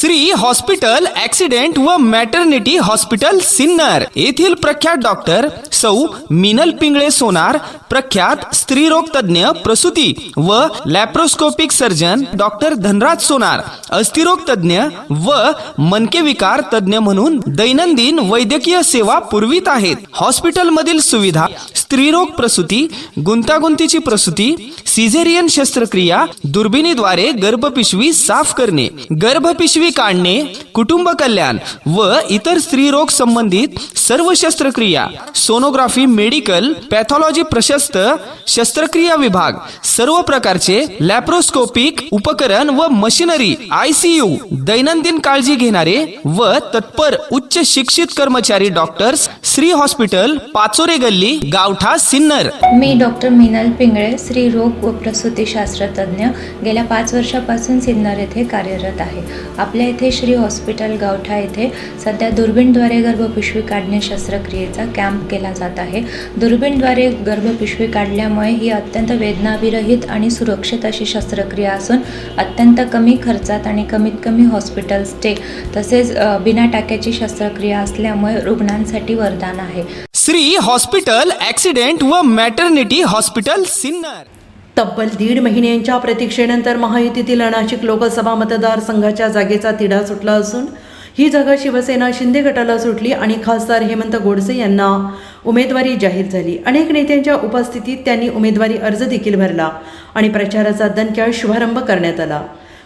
Shri hospital accident व maternity hospital Sinnar येथील प्रख्यात डॉक्टर सौ मिनल पिंगळे सोनार प्रख्यात स्त्रीरोग तज्ञ प्रसूती व laparoscopic surgeon doctor Dhanraj Sonar अस्थिरोग तज्ञ व मनके विकार तज्ञ म्हणून दैनंदिन वैद्यकीय सेवा पुरवित आहेत. हॉस्पिटलमधील सुविधा स्त्रीरोग प्रसूती गुंतागुंतीची प्रसूती सिझेरियन शस्त्रक्रिया दुर्बिणीद्वारे गर्भपिशवी साफ करणे गर्भपिशवी काढणे कुटुंब कल्याण व इतर स्त्रीरोग संबंधित सर्व शस्त्रक्रिया. सोनोग्राफी मेडिकल पॅथॉलॉजी प्रशस्त शस्त्रक्रिया विभाग सर्व प्रकारचे लॅप्रोस्कोपिक उपकरण व मशिनरी आयसीयू दैनंदिन काळजी घेणारे व तत्पर उच्च शिक्षित कर्मचारी डॉक्टर्स श्री हॉस्पिटल पाचोरे गल्ली गावठा सिन्नर. मी डॉक्टर मिनल पिंगळे श्री रोग व प्रसूतीशास्त्र तज्ज्ञ गेल्या पाच वर्षापासून सिन्नर येथे कार्यरत आहे. आपल्या आपल्या इथे श्री हॉस्पिटल गावठा येथे सध्या दुर्बीणद्वारे गर्भपिशवी काढणे शस्त्रक्रियेचा कॅम्प केला जात आहे. दुर्बीणद्वारे गर्भपिशवी काढल्यामुळे ही अत्यंत वेदनाविरहित आणि सुरक्षित अशी शस्त्रक्रिया असून अत्यंत कमी खर्चात आणि कमीत कमी हॉस्पिटल स्टे तसेच बिना टाक्याची शस्त्रक्रिया असल्यामुळे रुग्णांसाठी वरदान आहे. श्री हॉस्पिटल ऍक्सिडेंट व मॅटर्निटी हॉस्पिटल सिन्नर तब्बल दीड महिन्यांच्या प्रतीक्षेनंतर महायुतीतील नाशिक लोकसभा मतदारसंघाच्या जागेचा तिढा सुटला असून ही जागा शिवसेना शिंदे गटाला सुटली आणि खासदार हेमंत गोडसे यांना उमेदवारी जाहीर झाली. अनेक नेत्यांच्या उपस्थितीत त्यांनी उमेदवारी अर्ज देखील भरला आणि प्रचाराचा दणक्याळ शुभारंभ करण्यात आला.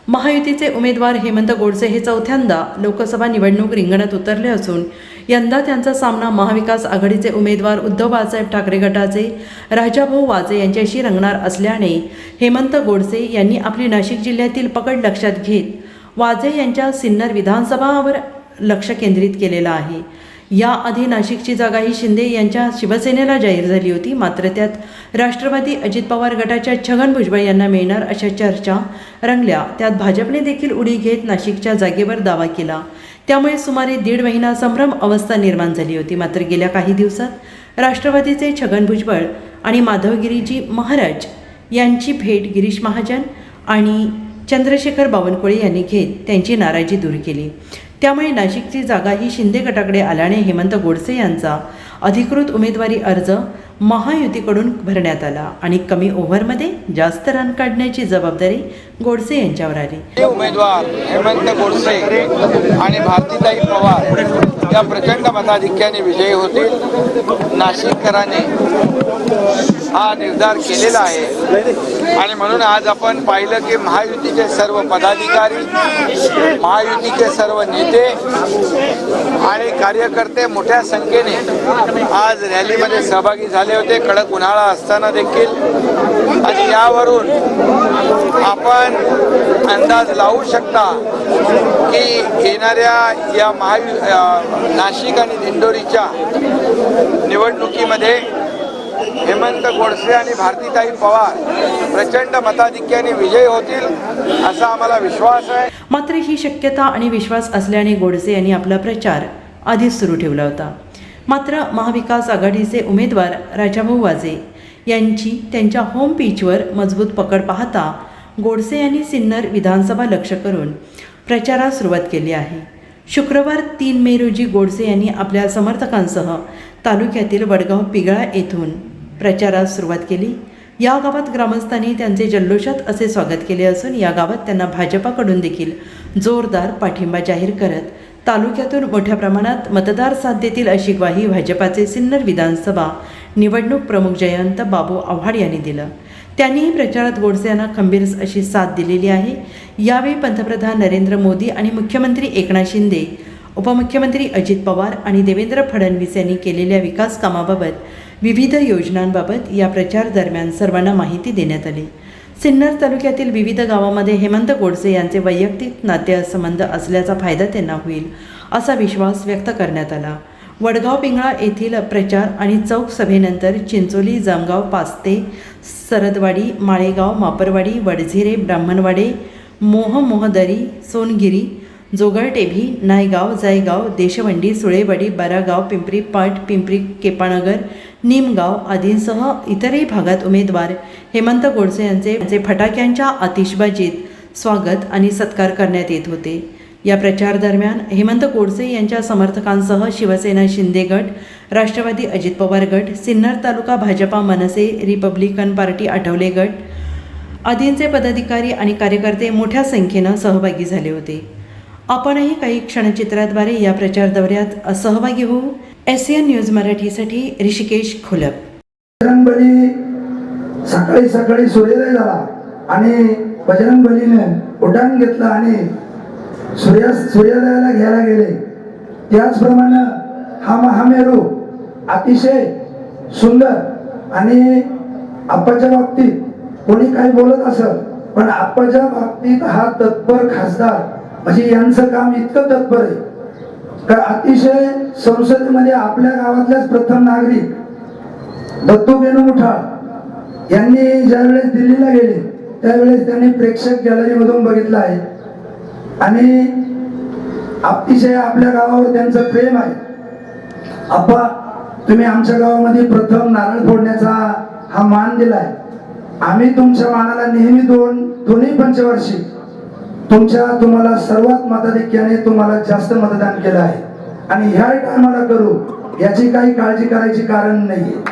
महायुतीचे उमेदवार हेमंत गोडसे हे चौथ्यांदा लोकसभा निवडणूक रिंगणात उतरले असून यंदा त्यांचा सामना महाविकास आघाडीचे उमेदवार उद्धव बाळासाहेब ठाकरे गटाचे राजाभाऊ वाजे यांच्याशी रंगणार असल्याने हेमंत गोडसे यांनी आपली नाशिक जिल्ह्यातील पकड लक्षात घेत वाजे यांच्या सिन्नर विधानसभावर लक्ष केंद्रित केलेलं आहे. याआधी नाशिकची जागा ही शिंदे यांच्या शिवसेनेला जाहीर झाली होती. मात्र त्यात राष्ट्रवादी अजित पवार गटाच्या छगन भुजबळ यांना मिळणार अशा चर्चा रंगल्या. त्यात भाजपने देखील उडी घेत नाशिकच्या जागेवर दावा केला. त्यामुळे सुमारे दीड महिना संभ्रम अवस्था निर्माण झाली होती. मात्र गेल्या काही दिवसात राष्ट्रवादीचे छगन भुजबळ आणि माधवगिरीजी महाराज यांची भेट गिरीश महाजन आणि चंद्रशेखर बावनकुळे यांनी घेत त्यांची नाराजी दूर केली. त्यामुळे नाशिकची जागा ही शिंदे गटाकडे आल्याने हेमंत गोडसे यांचा अधिकृत उमेदवारी अर्ज महायुतीकडून भरण्यात आला आणि कमी ओव्हरमध्ये जास्त रन काढण्याची जबाबदारी गोडसे यांच्यावर आली. उमेदवार हेमंत गोडसे आणि भारतीताई पवार. या प्रचंड मताधिक्याने विजयी होतील नाशिककरांनी हा निर्धार केलेला आहे. आणि म्हणून आज आपण पाहिलं की महायुतीचे सर्व पदाधिकारी महायुतीचे सर्व नेते आणि कार्यकर्ते मोठ्या संख्येने आज रॅलीमध्ये सहभागी झाले होते. कडक उन्हाळा असताना देखील. आणि यावरून आपण अंदाज लावू शकता की येणाऱ्या या महायु नाशिक आणि दिंडोरीच्या निवडणुकीमध्ये हेमंत गोडसे आणि भारतीताई पवार प्रचंड मताधिक्याने विजयी होतील असा आम्हाला विश्वास आहे. मात्र ही शक्यता आणि विश्वास असल्याने गोडसे यांनी आपला प्रचार आधीच सुरू ठेवला होता. मात्र महाविकास आघाडीचे उमेदवार राजाभाऊ वाजे यांची त्यांच्या होम पिचवर मजबूत पकड पाहता गोडसे यांनी सिन्नर विधानसभा लक्ष करून प्रचारास सुरुवात केली आहे. शुक्रवार तीन मे रोजी गोडसे यांनी आपल्या समर्थकांसह तालुक्यातील वडगाव पिगळा येथून प्रचारास सुरुवात केली. या गावात ग्रामस्थांनी त्यांचे जल्लोषात असे स्वागत केले असून या गावात त्यांना भाजपाकडून देखील जोरदार पाठिंबा जाहीर करत तालुक्यातून मोठ्या प्रमाणात मतदार साथ देतील अशी ग्वाही भाजपाचे सिन्नर विधानसभा निवडणूक प्रमुख जयंत बाबू आव्हाड यांनी दिलं. त्यांनीही प्रचारात गोडसे यांना खंबीर अशी साथ दिलेली आहे. यावेळी पंतप्रधान नरेंद्र मोदी आणि मुख्यमंत्री एकनाथ शिंदे उपमुख्यमंत्री अजित पवार आणि देवेंद्र फडणवीस यांनी केलेल्या विकास कामाबाबत विविध योजनांबाबत या प्रचार दरम्यान सर्वांना माहिती देण्यात आली. सिन्नर तालुक्यातील विविध गावामध्ये हेमंत गोडसे यांचे वैयक्तिक नातेसंबंध असल्याचा फायदा त्यांना होईल असा विश्वास व्यक्त करण्यात आला. वडगाव पिंगळा येथील प्रचार आणि चौक सभेनंतर चिंचोली जामगाव पास्ते सरदवाडी माळेगाव मापरवाडी वडझिरे ब्राह्मणवाडे मोह मोहदरी सोनगिरी जोगळटेभी नायगाव जायगाव देशवंडी सुळेवाडी बारागाव पिंपरी पाट पिंपरी केपानगर निमगाव आदींसह इतरही भागात उमेदवार हेमंत गोडसे यांचे यांचे फटाक्यांच्या आतिषबाजीत स्वागत आणि सत्कार करण्यात येत होते. या प्रचार दरम्यान हेमंत गोडसे यांच्या समर्थकांसह शिवसेना शिंदे गट राष्ट्रवादी अजित पवार गट सिन्नर तालुका भाजपा मनसे रिपब्लिकन पार्टी आठवले गट आदींचे पदाधिकारी आणि कार्यकर्ते मोठ्या संख्येनं सहभागी झाले होते. आपणही काही क्षणचित्राद्वारे या प्रचार दौऱ्यात सहभागी होऊ. एस एन न्यूज मराठीसाठी ऋषिकेश खुलप. सकाळी सकाळी सूर्योदय झाला आणि बजरंगबलीने उड्डाण घेतलं आणि सूर्या सूर्योदयाला घ्यायला गेले. त्याचप्रमाणे हा महामेरू अतिशय सुंदर आणि आप्पाच्या बाबतीत कोणी काही बोलत असत पण आप्पाच्या बाबतीत हा तत्पर खासदार म्हणजे यांचं काम इतकं तत्पर आहे. का अतिशय संसदेमध्ये आपल्या गावातल्याच प्रथम नागरिक दत्तू मुठाळ यांनी ज्यावेळेस दिल्लीला गेले त्यावेळेस त्यांनी प्रेक्षक गॅलरीमधून बघितलं आहे. आणि अतिशय आपल्या गावावर त्यांचं प्रेम आहे. अप्पा तुम्ही आमच्या गावामध्ये प्रथम नारळ फोडण्याचा हा मान दिलाय. आम्ही तुमच्या मानाला नेहमी दोन दोन्ही पंचवर्षी तुमच्या तुम्हाला सर्वात मताधिक्याने तुम्हाला जास्त मतदान केलं आहे. आणि ह्या टायमाला करू याची काही काळजी करायची कारण नाहीये.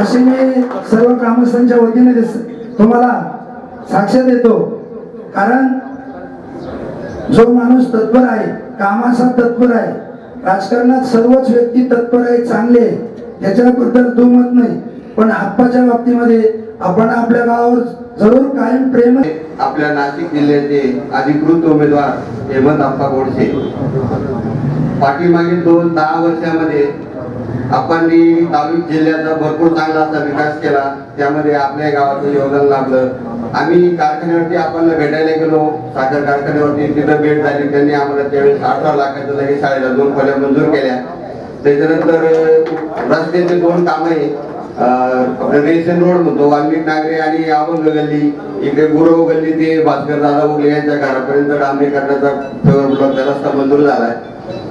असे मी सर्व ग्रामस्थांच्या वतीने तुम्हाला साक्ष देतो. कारण जो माणूस तत्पर आहे कामाचा तत्पर आहे राजकारणात सर्वच व्यक्ती तत्पर आहे चांगले आहे. त्याच्याबद्दल दुमत नाही. पण आप्पाच्या बाबतीमध्ये आपण आपल्या गावावर जरूर कायम प्रेम आपल्या नाशिक जिल्ह्याचे अधिकृत उमेदवार हेमंत आप्पा गोडसे. पाठीमागील दोन दहा वर्षामध्ये आपण तालुक जिल्ह्याचा भरपूर चांगला असा विकास केला. त्यामध्ये आपल्या गावाचं योगदान लाभलं. आम्ही कारखान्यावरती आपण भेटायला गेलो साखर कारखान्यावरती तिथं भेट झाली. त्यांनी आम्हाला त्यावेळेस अठरा लाखाच्या लगेच शाळेला दोन खोल्या मंजूर केल्या. त्याच्यानंतर रस्त्याचे दोन कामं आहे रेशन रोड म्हणतो वाल्मिक नागरे आणि अभंग गल्ली इकडे गुरव गल्ली ते भास्कर दादा उगले यांच्या घरापर्यंत डांबरीकरणाचा करण्याचा रस्ता मंजूर झालाय.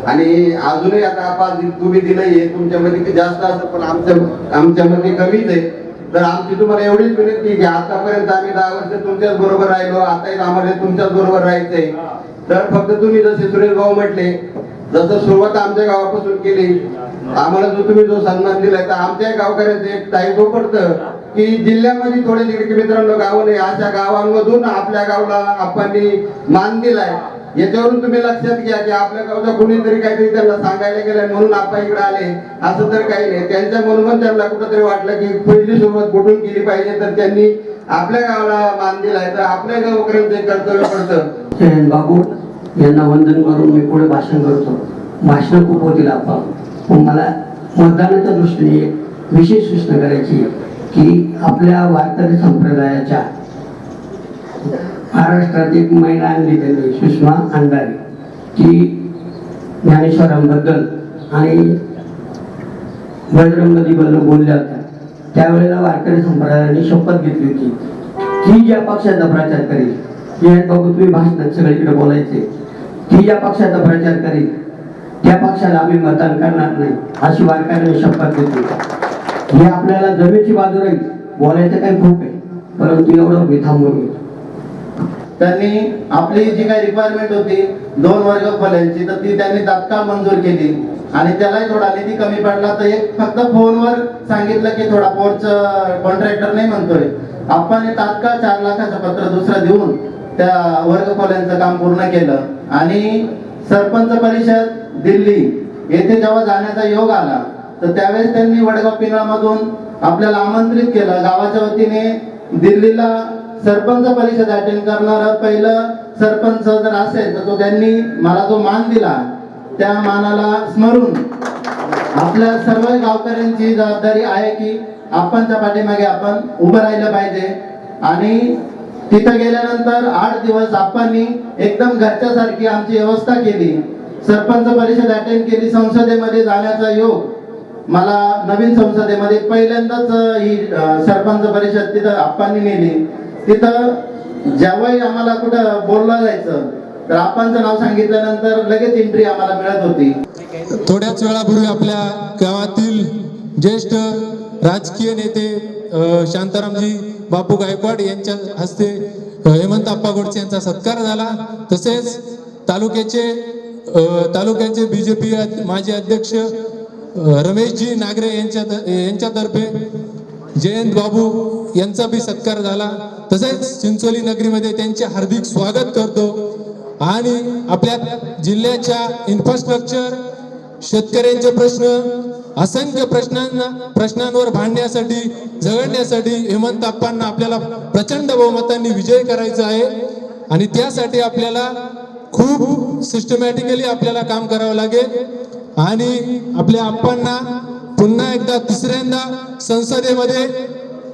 आणि अजूनही आता आपण तुम्ही दिलं हे तुमच्यामध्ये जास्त असतं पण आमच्या आमच्यामध्ये कमीच आहे. तर आमची तुम्हाला एवढीच विनंती की आतापर्यंत आम्ही दहा वर्ष तुमच्याच बरोबर राहिलो आताही आम्हाला तुमच्याच बरोबर राहायचंय. तर फक्त तुम्ही जसे सुरेश भाऊ म्हटले जसं सुरुवात आमच्या गावापासून केली आम्हाला जो तुम्ही जो सन्मान दिलाय तर आमच्या गावकऱ्यांचं एक दायित्व पडतं की जिल्ह्यामध्ये थोडे मित्रांनो गाव नाही अशा गावांमधून आपल्या गावला आपण मान दिलाय याच्यावरून तुम्ही लक्षात घ्या की आपल्या गावचा कोणीतरी काहीतरी त्यांना सांगायला गेलंय म्हणून आपण इकडे आले. असं तर काही नाही. त्यांच्या म्हणून त्यांना कुठंतरी वाटलं की पहिली सुरुवात कुठून केली पाहिजे तर त्यांनी आपल्या गावाला मान दिलाय. तर आपल्या गावकऱ्यांचं कर्तव्य पडतं. बाबू यांना वंदन करून मी पुढे भाषण करतो. भाषण खूप होतील आपण पण मला मतदानाच्या दृष्टीने एक विशेष सूचना करायची आहे की आपल्या वारकरी संप्रदायाच्या महाराष्ट्रात एक महिला आणली त्यांनी सुषमा अंधारे. ती ज्ञानेश्वरांबद्दल आणि बजरंगबद्दल बोलल्या होत्या. त्यावेळेला वारकरी संप्रदायाने शपथ घेतली होती. ती ज्या पक्षाचा प्रचार करेल याबाबत बाबू तुम्ही भाषणात सगळीकडे बोलायचे. ती ज्या पक्षाचा प्रचार करेल त्या पक्षाला आम्ही मतदान करणार नाही अशी वारकऱ्यांनी शपथ घेतली हे आपल्याला जमेची बाजू राहील बोलायचं काही खूप आहे परंतु एवढं मी थांबून घेतो. त्यांनी आपली जी काही रिक्वायरमेंट होती दोन वर्ग खोल्यांची तर ती त्यांनी तात्काळ मंजूर केली. आणि त्यालाही थोडा निधी कमी पडला तर एक फक्त फोनवर सांगितलं की थोडा पोर्च कॉन्ट्रॅक्टर नाही म्हणतोय. आपण हे तात्काळ चार लाखाचं पत्र दुसरं देऊन त्या वर्ग खोल्यांचं काम पूर्ण केलं. आणि सरपंच परिषद दिल्ली येथे जेव्हा जाण्याचा योग आला तर त्यावेळेस त्यांनी वडगाव पिंगळामधून आपल्याला आमंत्रित केलं. गावाच्या वतीने दिल्लीला सरपंच परिषद अटेंड करणार पहिलं सरपंच जर असेल तर तो त्यांनी मला जो मान दिला त्या मानाला स्मरून आपल्या सर्व गावकऱ्यांची जबाबदारी आहे की आपणच्या पाठीमागे आपण उभं राहिलं पाहिजे. आणि तिथं गेल्यानंतर आठ दिवस आपण एकदम घरच्यासारखी आमची व्यवस्था केली. सरपंच परिषद अटेंड केली. संसदेमध्ये जाण्याचा योग मला नवीन संसदेमध्ये पहिल्यांदाच ही सरपंच परिषद तिथं आप्पांनी नेली. तिथं ज्यावेळी आम्हाला कुठं बोललं जायचं तर आपांचं नाव सांगितल्यानंतर लगेच एंट्री आम्हाला मिळत होती. थोड्याच वेळापूर्वी आपल्या गावातील ज्येष्ठ राजकीय नेते शांतारामजी बापू गायकवाड यांच्या हस्ते हेमंत आप्पा गोडसे यांचा सत्कार झाला. तसेच तालुक्याचे तालुक्याचे बीजेपी माजी अध्यक्ष रमेशजी नागरे यांच्या यांच्यातर्फे जयंत बाबू यांचा बी सत्कार झाला. तसेच चिंचोली नगरीमध्ये त्यांचे हार्दिक स्वागत करतो. आणि आपल्या जिल्ह्याच्या इन्फ्रास्ट्रक्चर शेतकऱ्यांचे प्रश्न असंख्य प्रश्नांना प्रश्नांवर भांडण्यासाठी झगडण्यासाठी हेमंत आप्पांना आपल्याला प्रचंड बहुमतांनी विजय करायचा आहे. आणि त्यासाठी आपल्याला खूप सिस्टमॅटिकली आपल्याला काम करावं लागेल. आणि आपल्या आप्पांना पुन्हा एकदा तिसऱ्यांदा संसदेमध्ये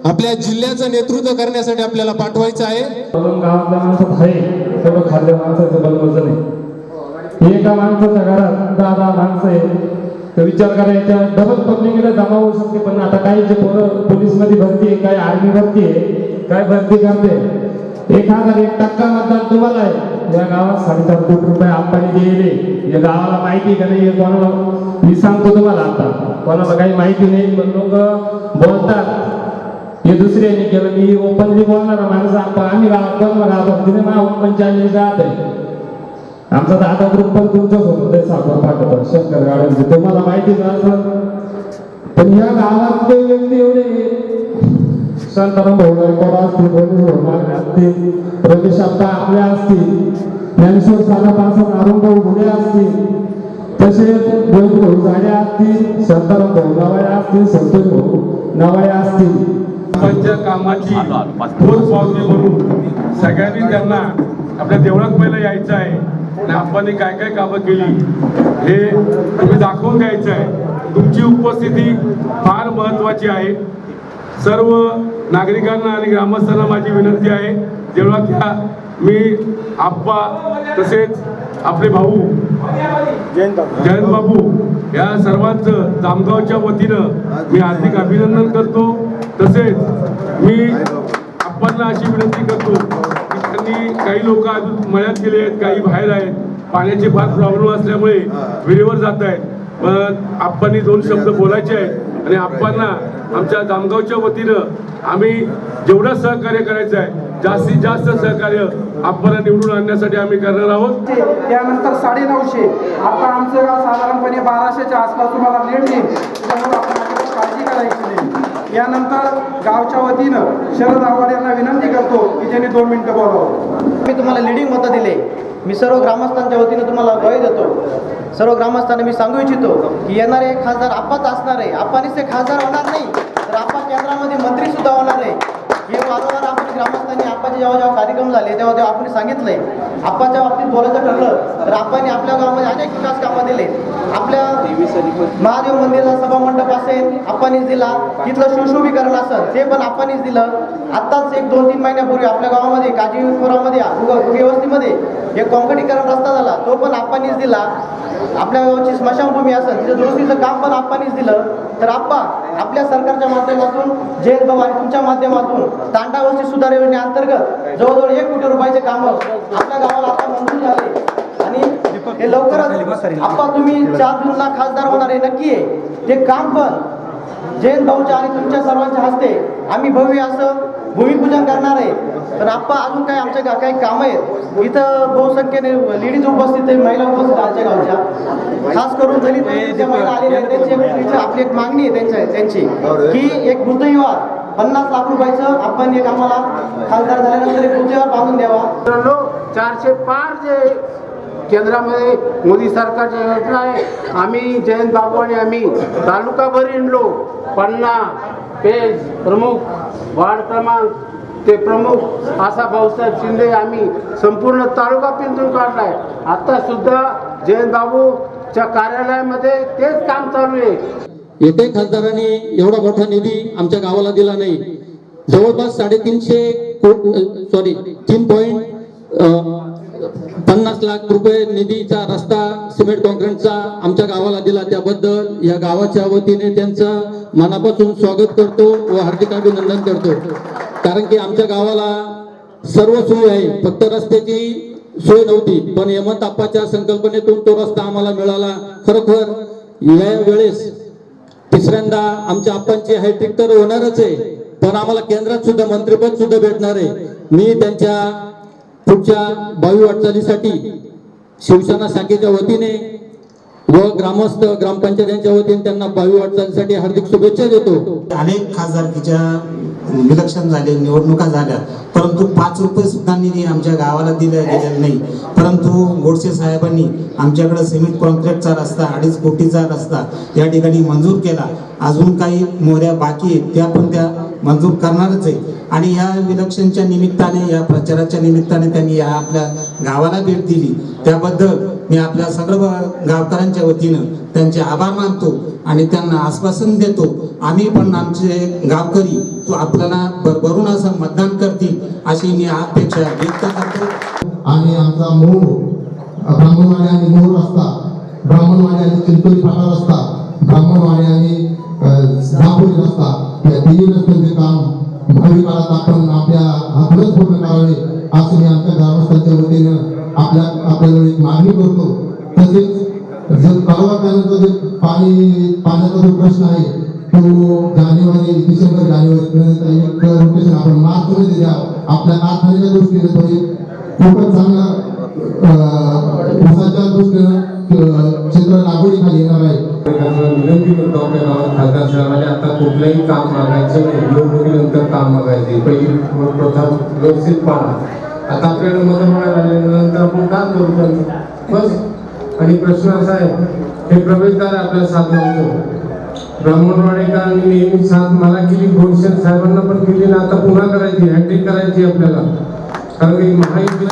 आपल्या जिल्ह्याचं नेतृत्व करण्यासाठी आपल्याला पाठवायचं आहे. म्हणून खाल्ल्या माणसाचं बनवायचं नाही एका माणसाच्या घरात दहा दहा माणसं आहे तर विचार करायचा डबल पब्लिकला जमा होऊ शकते पण आता काही जे पोरं पोलीसमध्ये भरती आहे काय आर्मी भरती आहे काय भरती करते? एक हजार एक टक्का मतदान तुम्हाला आहे. या गावात साडेचार कोटी रुपये आपण दिलेले या गावाला माहिती का नाही कोणाला? मी सांगतो तुम्हाला आता. कोणाला काही माहिती नाही पण लोक बोलतात. हे दुसऱ्याने केलं मी ओपनली बोलणार माणूस आपण आम्ही गावात कोणाला गावात तिने मला ओपन चॅलेंज राहत आहे. आमचा दादा ग्रुप पण तुमच्याच सोबत आहे साखर पाठवतो शंकर गाड्यांचे तुम्हाला माहितीच असं? पण या गावातले व्यक्ती एवढे शांताराम भाऊ गायकवाड असतील रमेश भाऊ असतील रमेश आपल्या असतील ज्ञानेश्वर साधा पासद अरुण भाऊ असतील तसेच दोन भाऊ झाडे असतील शांताराम भाऊ नवाळे असतील संतोष भाऊ नवाळे असतील. कामाची ठोस पावती म्हणून सगळ्यांनी त्यांना आपल्या देवळात पहिलं यायचं आहे. आणि आपण काय काय कामं केली हे तुम्ही दाखवून द्यायचं आहे. तुमची उपस्थिती फार महत्वाची आहे. सर्व नागरिकांना आणि ग्रामस्थांना माझी विनंती आहे. देवळात या मी आप्पा तसेच आपले भाऊ जयंत बाबू. या सर्वांचं जामगावच्या वतीनं मी हार्दिक अभिनंदन करतो. तसेच मी आपणला अशी विनंती करतो की त्यांनी काही लोक अजून मळ्यात गेले आहेत काही बाहेर आहेत. पाण्याचे फार प्रॉब्लेम असल्यामुळे विहिरीवर जात आहेत. पण आप्पांनी दोन शब्द बोलायचे आहेत आणि आप्पांना आमच्या जामगावच्या वतीनं आम्ही जेवढं सहकार्य करायचं आहे जास्तीत जास्त सहकार्य आप्पांना निवडून आणण्यासाठी आम्ही करणार आहोत. त्यानंतर साडे नऊशे आता आमचं गाव साधारणपणे बाराशेच्या आसपास तुम्हाला लीड त्यामुळे आपण अजिबात काळजी करायची नाही. यानंतर गावच्या वतीनं शरद आव्हाड यांना विनंती करतो की त्यांनी दोन मिनिटं बोलावं. मी तुम्हाला लिडिंग मतं दिले. मी सर्व ग्रामस्थांच्या वतीने तुम्हाला ग्वाही देतो. सर्व ग्रामस्थांना मी सांगू इच्छितो की येणारे खासदार आप्पाच असणार आहे. आप्पानीच ते खासदार होणार नाही. तर आप्पा केंद्रामध्ये मंत्री सुद्धा होणार आहे. हे वारंवार आपण ग्रामस्थांनी आप्पाचे जेव्हा जेव्हा कार्यक्रम झाले तेव्हा तेव्हा आपण सांगितलंय आप्पाच्या बाबतीत बोलायचं ठरलं तर आप्पाने आपल्या गावामध्ये अनेक विकास कामं दिले. आपल्या महादेव मंदिरला सभा मंडप असेल आप्पानीच दिला. तिथलं सुशोभीकरण असेल ते पण आप्पानीच दिलं. आत्ताच एक दोन तीन महिन्यापूर्वी आपल्या गावामध्ये काजीपुरामध्ये व्यवस्थेमध्ये एक कॉन्क्रिटीकरण रस्ता झाला तो पण आप्पानीच दिला. आपल्या गावची स्मशानभूमी असेल तिथं दुरुस्तीचं काम पण आप्पानीच दिलं. तर आप्पा आपल्या सरकारच्या माध्यमातून जयंत पवार तुमच्या माध्यमातून तांडा वस्ती सुधार योजनेअंतर्गत जवळजवळ एक कोटी रुपयाचे काम आपल्या गावाला आता मंजूर झाले. आणि हे लवकरच आप्पा तुम्ही चार जूनला खासदार होणार आहे नक्की आहे. ते काम पण जयंत भाऊच्या आणि तुमच्या सर्वांच्या हस्ते आम्ही भव्य असं भूमिपूजन करणार आहे. तर आप्पा अजून काही आमच्या गा काही कामं आहेत? इथं बहुसंख्येने लेडीज उपस्थित आहे महिला उपस्थित आहेत आमच्या गावच्या. खास करून दलित महिला आलेल्या आहेत त्यांची आपली एक मागणी आहे त्यांच्या त्यांची. की एक वृद्धविवाह पन्नास लाख रुपयाचं आपण एक आम्हाला खासदार झाल्यानंतर एक वृद्धविवाह बांधून द्यावा. चारशे पार जे केंद्रामध्ये मोदी सरकारच्या योजना आहे आम्ही जयंत बाबू आणि आम्ही तालुकाभर हिंडलो पन्ना पेज प्रमुख वार्ड क्रमांक ते प्रमुख असा भाऊसाहेब शिंदे आम्ही संपूर्ण तालुका पिंजून काढलाय. आता सुद्धा जयंत बाबूच्या कार्यालयामध्ये तेच काम चालू आहे. एकही खासदारांनी एवढा मोठा निधी आमच्या गावाला दिला नाही. जवळपास साडेतीनशे सॉरी तीन पॉईंट पन्नास लाख रुपये निधीचा रस्ता सिमेंट कॉन्क्रीटचा आमच्या गावाला दिला त्याबद्दल या गावाच्या वतीने त्यांचं मनापासून स्वागत करतो व हार्दिक अभिनंदन करतो. कारण की आमच्या गावाला सर्व सोय आहे. फक्त रस्त्याची सोय नव्हती पण यमंत आप्पाच्या संकल्पनेतून तो रस्ता आम्हाला मिळाला खरोखर. या वेळेस तिसऱ्यांदा आमच्या आप्पांची हायटेक तर होणारच आहे पण आम्हाला केंद्रात सुद्धा मंत्रिपद सुद्धा भेटणार आहे. मी त्यांच्या पुढच्या भावी वाटचालीसाठी शिवसेना शाखेच्या वतीने व ग्रामस्थ ग्रामपंचायतीच्या वतीने त्यांना भावी वाटचालीसाठी हार्दिक शुभेच्छा देतो. अनेक खासदारकीच्या विलक्षण झाले निवडणुका झाल्या. परंतु पाच रुपये सुद्धा निधी आमच्या गावाला दिला गेलेला नाही. परंतु गोडसे साहेबांनी आमच्याकडे सिमेंट कॉन्क्रीटचा रस्ता अडीच कोटीचा रस्ता या ठिकाणी मंजूर केला. अजून काही मोऱ्या बाकी आहेत त्या पण त्या मंजूर करणारच आहे आणि या विलक्षणच्या निमित्ताने या प्रचाराच्या निमित्ताने त्यांनी या आपल्या गावाला भेट दिली. त्याबद्दल मी आपल्या सर्व गावकऱ्यांच्या वतीनं त्यांचे आभार मानतो आणि त्यांना आश्वासन देतो. आम्ही पण आमचे गावकरी तो आपल्याला भरभरून असं मतदान करतील अशी मी अपेक्षा व्यक्त करतो. आणि आमचा मूळ ब्राह्मणवाडी आणि मोर रस्ता ब्राह्मणवाडी आणि चिंचोली फाटा रस्ता ब्राह्मणवाडी आणि दापोली रस्ता या तिन्ही रस्त्यांचे काम भावी काळात आपण आपल्या हातूनच पूर्ण करावे असं मी आमच्या ग्रामस्थांच्या वतीनं आपल्या आपल्याला एक मागणी करतो. तसेच जर परवा त्यानंतर जे पाणी पाण्याचा जो प्रश्न आहे तो जानेवारी डिसेंबर जानेवारी एक रोटेशन आपण मार्च मध्ये द्या आपल्या कारखान्याच्या दृष्टीने तो एक खूपच चांगला अं, ऊसाच्या दृष्टीनं क्षेत्र लागवडीखाली येणार आहे. विनंती करतो आपल्या गावात खासदार साहेबांनी आता कुठलंही काम मागायचं नाही. निवडणुकीनंतर काम मागायचे पहिली प्रथम व्यवस्थित पाहा आता आपल्याला मदत मिळायला लागल्यानंतर आपण काम करू शकतो. बस. आणि प्रश्न असा आहे हे प्रवेशद्वार आपल्याला साथ नव्हतं ब्राह्मणवाडीकरांनी नेहमी साथ मला केली घोडशेर साहेबांना पण केली ना आता पुन्हा करायची हॅट्रिक करायची आपल्याला. कारण की महायुती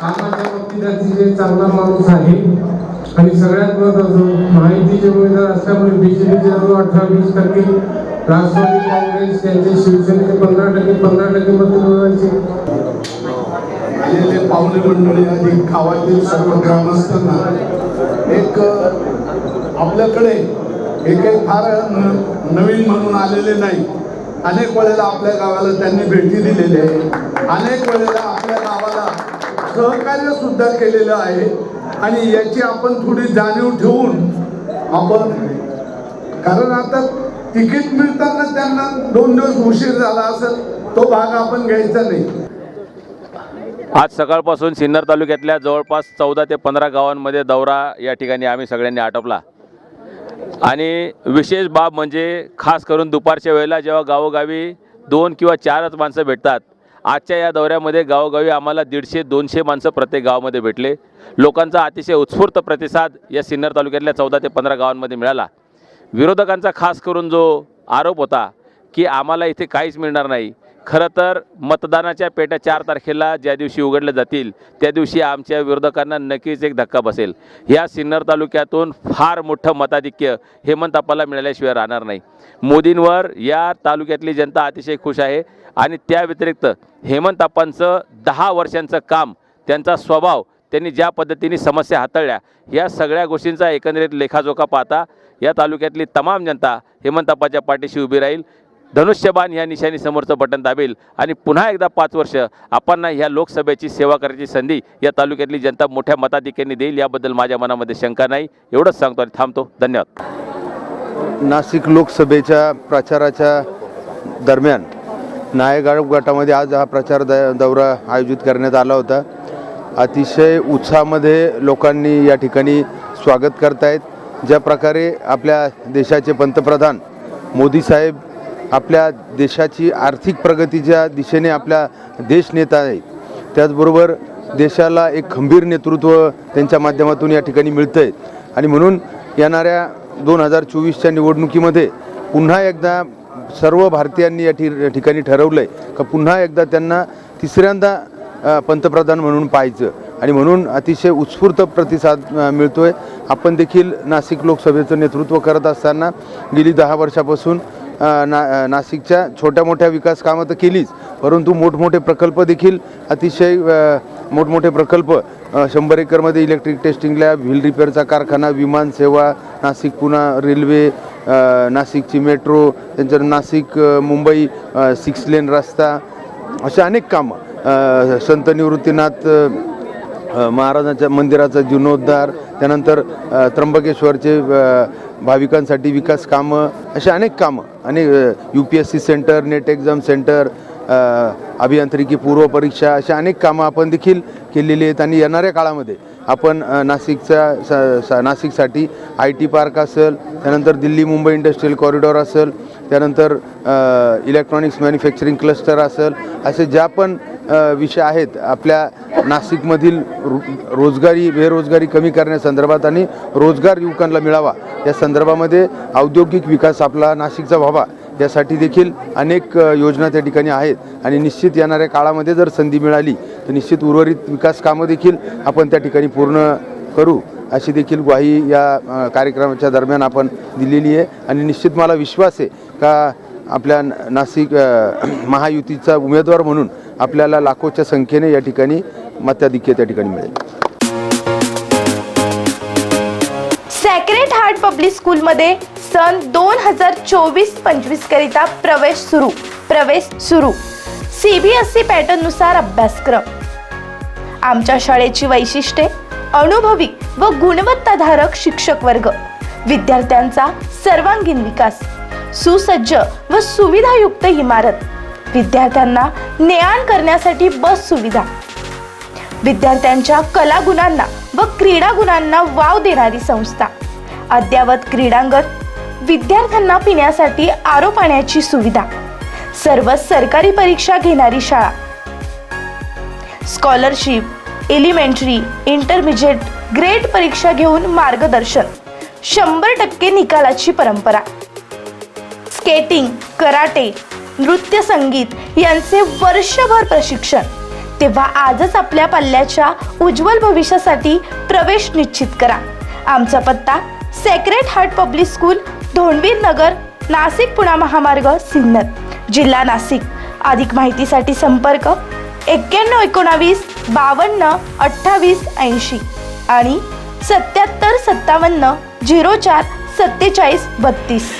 कामाच्या बाबतीत अतिशय चांगला माणूस आहे. आणि सगळ्यात महत्वाचं माहितीचे उमेदवार असल्यामुळे बीजेपीचे जवळ अठरा वीस टक्के राष्ट्रवादी काँग्रेस त्यांचे शिवसेनेचे पंधरा टक्के पंधरा टक्के मत मिळवायचे. आलेले पाहुणे मंडळी आणि गावातील सर्व ग्रामस्थांना एक आपल्याकडे हे काही फार न- नवीन म्हणून आलेले नाही. अनेक वेळेला आपल्या गावाला त्यांनी भेटी दिलेली आहे. अनेक वेळेला आपल्या गावाला सहकार्य सुद्धा केलेलं आहे. आणि याची आपण थोडी जाणीव ठेवून आपण कारण आता तिकीट मिळताना त्यांना दोन दिवस उशीर झाला असेल तो भाग आपण घ्यायचा नाही. आज सकाळपासून सिन्नर तालुक्यातल्या जवळपास चौदा ते पंधरा गावांमध्ये दौरा या ठिकाणी आम्ही सगळ्यांनी आटोपला. आणि विशेष बाब म्हणजे खास करून दुपारच्या वेळेला जेव्हा गावोगावी दोन किंवा चारच माणसं भेटतात आजच्या या दौऱ्यामध्ये गावोगावी आम्हाला दीडशे दोनशे माणसं प्रत्येक गावामध्ये भेटले. लोकांचा अतिशय उत्स्फूर्त प्रतिसाद या सिन्नर तालुक्यातल्या चौदा ते पंधरा गावांमध्ये मिळाला. विरोधकांचा खास करून जो आरोप होता की आम्हाला इथे काहीच मिळणार नाही खरं तर मतदानाच्या पेट्या चार तारखेला ज्या दिवशी उघडल्या जातील त्या दिवशी आमच्या विरोधकांना नक्कीच एक धक्का बसेल. या सिन्नर तालुक्यातून फार मोठं मताधिक्य हेमंत मिळाल्याशिवाय राहणार नाही. मोदींवर या तालुक्यातली जनता अतिशय खुश आहे आणि त्या व्यतिरिक्त हेमंतप्पांचं दहा वर्षांचं काम त्यांचा स्वभाव त्यांनी ज्या पद्धतीने समस्या हाताळल्या या सगळ्या गोष्टींचा एकंदरीत लेखाजोखा पाहता या तालुक्यातली तमाम जनता हेमंतप्पाच्या पाठीशी उभी राहील. धनुष्यबाण ह्या निशाणी समोरचं बटन दाबेल. आणि पुन्हा एकदा पाच वर्ष आपण ह्या लोकसभेची सेवा करायची संधी या तालुक्यातली जनता मोठ्या मताधिक्याने देईल. याबद्दल माझ्या मनामध्ये शंका नाही. एवढंच सांगतो आणि थांबतो. धन्यवाद. नाशिक लोकसभेच्या प्रचाराच्या दरम्यान नायगाव गटामध्ये आज हा प्रचार द दौरा आयोजित करण्यात आला होता. अतिशय उत्साहामध्ये लोकांनी या ठिकाणी स्वागत करतायत. ज्या प्रकारे आपल्या देशाचे पंतप्रधान मोदी साहेब आपल्या देशाची आर्थिक प्रगतीच्या दिशेने आपला देश नेत आहे त्याचबरोबर देशाला एक खंबीर नेतृत्व त्यांच्या माध्यमातून या ठिकाणी मिळतं आहे आणि म्हणून येणाऱ्या दोन हजार चोवीसच्या निवडणुकीमध्ये पुन्हा एकदा सर्व भारतीयांनी या ठि ठिकाणी ठरवलं आहे का पुन्हा एकदा त्यांना तिसऱ्यांदा पंतप्रधान म्हणून पाहायचं. आणि म्हणून अतिशय उत्स्फूर्त प्रतिसाद मिळतो आहे आपण देखील नाशिक लोकसभेचं नेतृत्व करत असताना गेली दहा वर्षापासून ना नाशिकच्या छोट्या मोठ्या विकास कामं तर केलीच परंतु मोठमोठे प्रकल्प देखील अतिशय मोठमोठे प्रकल्प शंभर एकरमध्ये इलेक्ट्रिक टेस्टिंग लॅब व्हील रिपेअरचा कारखाना विमान सेवा नाशिक पुणा रेल्वे नाशिकची मेट्रो त्यांच्यानंतर नाशिक मुंबई सिक्स लेन रस्ता अशा अनेक कामं संत निवृत्तीनाथ महाराजांच्या मंदिराचा जीर्णोद्धार त्यानंतर त्र्यंबकेश्वरचे भाविकांसाठी विकास कामं अशी अनेक कामं. अनेक U P S C centre NET exam centre अभियांत्रिकी पूर्व परीक्षा अशा अनेक कामं आपण देखील केलेली आहेत. आणि येणाऱ्या काळामध्ये आपण नाशिकचा नाशिकच्या स- नाशिकसाठी आय टी पार्क असेल त्यानंतर दिल्ली मुंबई इंडस्ट्रियल कॉरिडॉर असेल त्यानंतर इलेक्ट्रॉनिक्स मॅन्युफॅक्चरिंग क्लस्टर असेल असे ज्या पण विषय आहेत. आपल्या नाशिकमधील रो रोजगारी बेरोजगारी कमी करण्यासंदर्भात आणि रोजगार युवकांना मिळावा या संदर्भामध्ये औद्योगिक विकास आपला नाशिकचा व्हावा यासाठी देखील अनेक योजना त्या ठिकाणी आहेत. आणि निश्चित येणाऱ्या काळामध्ये जर संधी मिळाली तर निश्चित उर्वरित विकास कामं देखील आपण त्या ठिकाणी पूर्ण करू अशी देखील ग्वाही या कार्यक्रमाच्या दरम्यान आपण दिलेली आहे. आणि निश्चित मला विश्वास आहे का आपल्या नाशिक महायुतीचा उमेदवार म्हणून आपल्याला लाखोच्या संख्येने या ठिकाणी मताधिक्य त्या ठिकाणी मिळेल. सॅक्रेट हार्ट पब्लिक स्कूलमध्ये सन दोन हजार चोवीस पंचवीस करिता प्रवेश सुरू. प्रवेश सुरू. सी बी एस पॅटर्ननुसार अभ्यासक्रम. आमच्या शाळेची वैशिष्ट्ये अनुभवी व गुणवत्ताधारक शिक्षक वर्ग. विद्यार्थ्यांचा सर्वांगीण विकास. सुसज्ज व सुविधायुक्त इमारत. विद्यार्थ्यांना ने आण करण्यासाठी बस सुविधा. विद्यार्थ्यांच्या कलागुणांना व क्रीडा गुणांना वाव देणारी संस्था. अद्ययावत क्रीडांगण विद्यार्थ्यांना पिण्यासाठी आरो पाण्याची सुविधा. सर्व सरकारी परीक्षा घेणारी शाळा. स्कॉलरशिप एलिमेंटरी इंटरमिजिएट ग्रेड परीक्षा घेऊन मार्गदर्शन. शंभर टक्के निकालाची परंपरा. स्केटिंग कराटे नृत्य संगीत यांचे वर्षभर प्रशिक्षण. तेव्हा आजच आपल्या पल्ल्याच्या उज्ज्वल भविष्यासाठी प्रवेश निश्चित करा. आमचा पत्ता sacred heart public school Dhondvir Nagar Nashik Poona महामार्ग सिन्नर. जिल्हा नाशिक. अधिक माहितीसाठी संपर्क एक्क्याण्णव एकोणावीस बावन्न अठ्ठावीस ऐंशी आणि सत्याहत्तर सत्तावन्न झिरो चार सत्तेचाळीस बत्तीस.